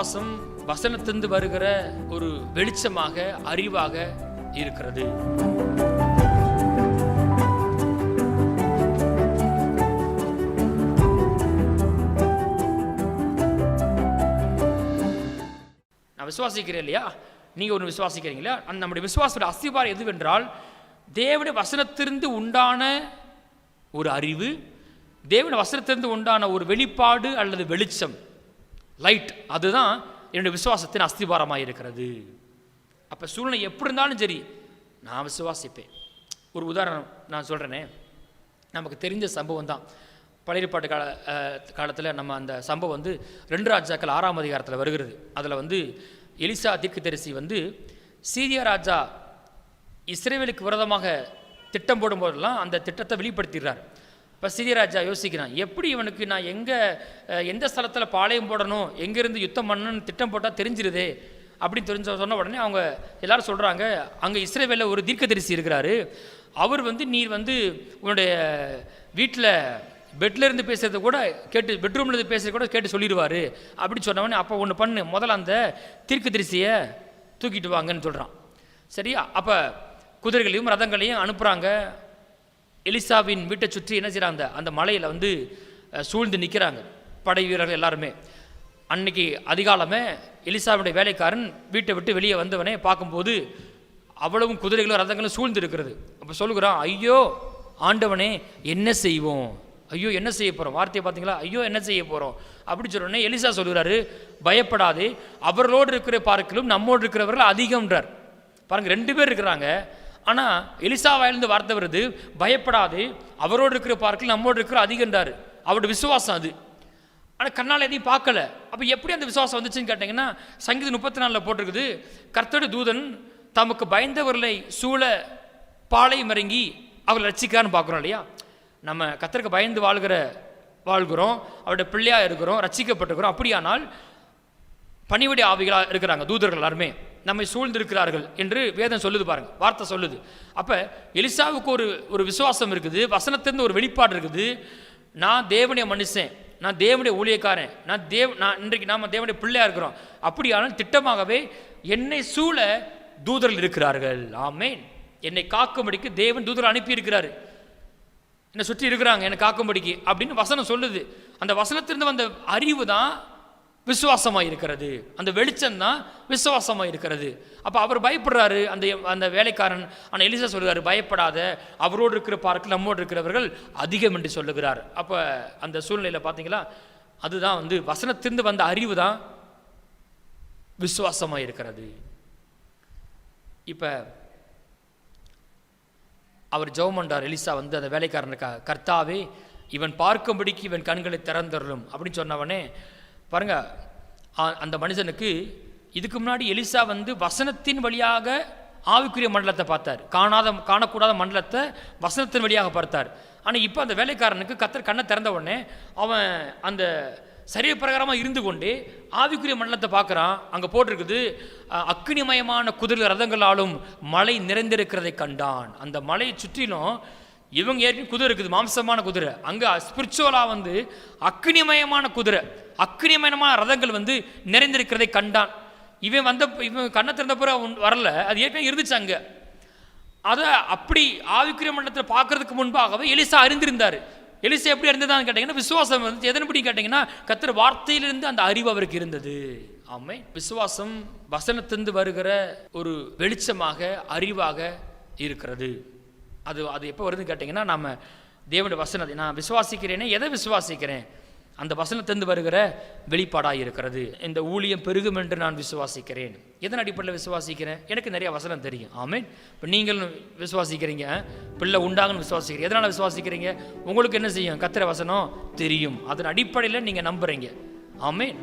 வசனத்திலிருந்து வருகிற ஒரு வெளிச்சமாக அறிவாக இருக்கிறது. நான் விசுவாசிக்கிறேன் இல்லையா? நீங்கள் ஒன்று விசுவாசிக்கிறீங்களா அந்த நம்முடைய விசுவாசோட அஸ்திபாரம் எதுவென்றால் தேவனுடைய வசனத்திலிருந்து உண்டான ஒரு அறிவு தேவன வசனத்திலிருந்து உண்டான ஒரு வெளிப்பாடு அல்லது வெளிச்சம். லைட் அதுதான் என்னுடைய விசுவாசத்தின் அஸ்திபாரமாக இருக்கிறது. அப்போ சூழ்நிலை எப்படி இருந்தாலும் சரி நான் விசுவாசிப்பேன். ஒரு உதாரணம் நான் சொல்கிறேனே நமக்கு தெரிஞ்ச சம்பவம் தான். பழையப்பாட்டு கால காலத்தில் நம்ம அந்த சம்பவம் வந்து ரெண்டு ராஜாக்கள் ஆறாம் அதிகாரத்தில் வருகிறது. அதில் வந்து எலிசா தீர்க்கதரிசி வந்து சீரிய ராஜா இஸ்ரேவேலுக்கு விரோதமாக திட்டம் போடும்போதெல்லாம் அந்த திட்டத்தை வெளிப்படுத்திடுறார். இப்போ சீரியராஜா யோசிக்கிறான் எப்படி இவனுக்கு நான் எங்கே எந்த ஸ்தலத்தில் பாளையம் போடணும் எங்கேருந்து யுத்தம் பண்ணணும்னு திட்டம் போட்டால் தெரிஞ்சிருது? அப்படின்னு தெரிஞ்ச சொன்ன உடனே அவங்க எல்லாரும் சொல்கிறாங்க அங்கே இஸ்ரேவேலில் ஒரு தீர்க்கதரிசி இருக்கிறாரு. அவர் வந்து நீர் வந்து உன்னுடைய வீட்டில் பெட்ல இருந்து பேசுறத கூட கேட்டு பெட்ரூம்ல இருந்து பேசுறத கூட கேட்டு சொல்லிடுவாரு. அப்படின்னு சொன்னவனே அப்போ ஒன்று பண்ணு முதல்ல அந்த தீர்க்கதரிசியை தூக்கிட்டு வாங்கன்னு சொல்கிறான் சரியா? அப்போ குதிரைகளையும் ரதங்களையும் அனுப்புகிறாங்க எலிசாவின் வீட்டை சுற்றி என்ன செய்கிறாங்க அந்த மலையில் வந்து சூழ்ந்து நிற்கிறாங்க படை வீரர்கள் எல்லாருமே. அன்னைக்கு அதிகாலமே எலிசாவுடைய வேலைக்காரன் வீட்டை விட்டு வெளியே வந்தவனே பார்க்கும்போது அவ்வளவும் குதிரைகளும் ரதங்களும் சூழ்ந்து இருக்கிறது. அப்போ சொல்லுகிறான் ஐயோ ஆண்டவனே என்ன செய்வோம்? ஐயோ என்ன செய்ய போகிறோம் வார்த்தையை பார்த்தீங்களா? ஐயோ என்ன செய்ய போகிறோம் அப்படி சொன்னோடனே எலிசா சொல்கிறாரு பயப்படாது அவர்களோடு இருக்கிற பார்க்கிலும் நம்மோடு இருக்கிறவர்கள் அதிகம்ன்றார். பாருங்க ரெண்டு பேர் இருக்கிறாங்க. ஆனால் எலிசா வாயிலிருந்து வார்த்தை வருது பயப்படாது அவரோடு இருக்கிற பார்க்கல நம்மோடு இருக்கிற அதிகன்றார். அவரோட விசுவாசம் அது. ஆனால் கண்ணால் எதையும் பார்க்கல. அப்போ எப்படி அந்த விசுவாசம் வந்துச்சுன்னு கேட்டிங்கன்னா சங்கீதம் முப்பத்தி நாலில் போட்டிருக்குது கர்த்தடு தூதன் தமக்கு பயந்தவர்களை சூழ பாளையம் இறங்கி அவர்களை ரட்சிக்கான்னு பார்க்குறோம் இல்லையா? நம்ம கத்தருக்கு பயந்து வாழ்கிற வாழ்கிறோம் அவருடைய பிள்ளையாக இருக்கிறோம் ரசிக்கப்பட்டிருக்கிறோம் அப்படியானால் பணிவிடை ஆவிகளாக இருக்கிறாங்க தூதர்கள் எல்லாருமே. நம்மை சூழ்ந்திருக்கிறார்கள் என்று வேதம் சொல்லுது பாருங்க வார்த்தை சொல்லுது. அப்போ எலிசாவுக்கு ஒரு ஒரு விசுவாசம் இருக்குது வசனத்திலிருந்து ஒரு வெளிப்பாடு இருக்குது. நான் தேவனுடைய மனுஷன் நான் தேவனுடைய ஊழியக்காரன் நான் தேவ் நான் இன்றைக்கு நாம் தேவனுடைய பிள்ளையாக இருக்கிறோம். அப்படியானால் திட்டமாகவே என்னை சூழ தூதர்கள் இருக்கிறார்கள். ஆமேன். என்னை காக்கும்படிக்கு தேவன் தூதர் அனுப்பியிருக்கிறாரு. என்னை சுற்றி இருக்கிறாங்க என்னை காக்கும்படிக்கு அப்படின்னு வசனம் சொல்லுது. அந்த வசனத்திலிருந்து வந்த அறிவு தான் விசுவாசமாக இருக்கிறது அந்த வெளிச்சம் தான் விசுவாசமாக இருக்கிறது அப்போ அவர் பயப்படுறாரு அந்த அந்த வேலைக்காரன் ஆனால் எலிசா சொல்கிறாரு பயப்படாத அவரோடு இருக்கிற பார்க்கில் நம்மோடு இருக்கிறவர்கள் அதிகம் என்று சொல்லுகிறார். அப்போ அந்த சூழ்நிலையில் பார்த்தீங்களா அதுதான் வந்து வசனத்திலிருந்து வந்த அறிவு தான் விசுவாசமாக இருக்கிறது இப்போ அவர் ஜெபம் எலிசா வந்து அந்த வேலைக்காரனுக்கா கர்த்தாவே இவன் பார்க்கும்படிக்கு இவன் கண்களை திறந்தரலும் அப்படின்னு சொன்னவனே பாருங்க அந்த மனுஷனுக்கு இதுக்கு முன்னாடி எலிசா வந்து வசனத்தின் வழியாக ஆவிக்குரிய மண்டலத்தை பார்த்தார். காணாத காணக்கூடாத மண்டலத்தை வசனத்தின் வழியாக பார்த்தார். ஆனால் இப்போ அந்த வேலைக்காரனுக்கு கத்தர் கண்ணை திறந்த உடனே அவன் அந்த சரிய பிரகாரமாக இருந்து கொண்டு ஆவிக்குரிய மண்டலத்தை பார்க்குறான். அங்கே போட்டிருக்குது அக்னிமயமான குதிரை ரதங்களாலும் மலை நிறைந்திருக்கிறதை கண்டான். அந்த மலையை சுற்றிலும் இவங்க ஏற்கனவே குதிரை இருக்குது மாம்சமான குதிரை. அங்கே ஸ்பிரிச்சுவலாக வந்து அக்னிமயமான குதிரை. அக்னிமயமான ரதங்கள் வந்து நிறைந்திருக்கிறதை கண்டான். இவன் வந்த இவன் கண்ணை திறந்த பிறகு வரல. அது ஏற்கனவே இருந்துச்சு அங்கே. அதை அப்படி ஆவிக்குரிய மண்டலத்தில் பார்க்கறதுக்கு முன்பாகவே எலிசா அறிந்திருந்தார். எலிசா எப்படி அறிந்ததான்னு கேட்டிங்கன்னா விசுவாசம் வந்து எதன்படி கேட்டிங்கன்னா கத்திர வார்த்தையிலிருந்து அந்த அறிவு அவருக்கு இருந்தது. ஆமை விசுவாசம் வசனத்திலிருந்து வருகிற ஒரு வெளிச்சமாக அறிவாக இருக்கிறது. அது அது எப்போ வருதுன்னு கேட்டிங்கன்னா நம்ம தேவனுடைய வசனத்தை நான் விசுவாசிக்கிறேனே எதை விசுவாசிக்கிறேன்? அந்த வசனத்திலிருந்து வருகிற வெளிப்பாடாக இருக்கிறது. இந்த ஊழியம் பெருகும் என்று நான் விசுவாசிக்கிறேன். எதன் அடிப்படையில் விசுவாசிக்கிறேன்? எனக்கு நிறைய வசனம் தெரியும். ஆமீன். இப்போ நீங்களும் விசுவாசிக்கிறீங்க. பிள்ளை உண்டாங்கன்னு விசுவாசிக்கிறீங்க. எதனால் விசுவாசிக்கிறீங்க? உங்களுக்கு என்ன செய்யும்? கத்திர வசனம் தெரியும். அதன் அடிப்படையில் நீங்கள் நம்புகிறீங்க ஆமீன்.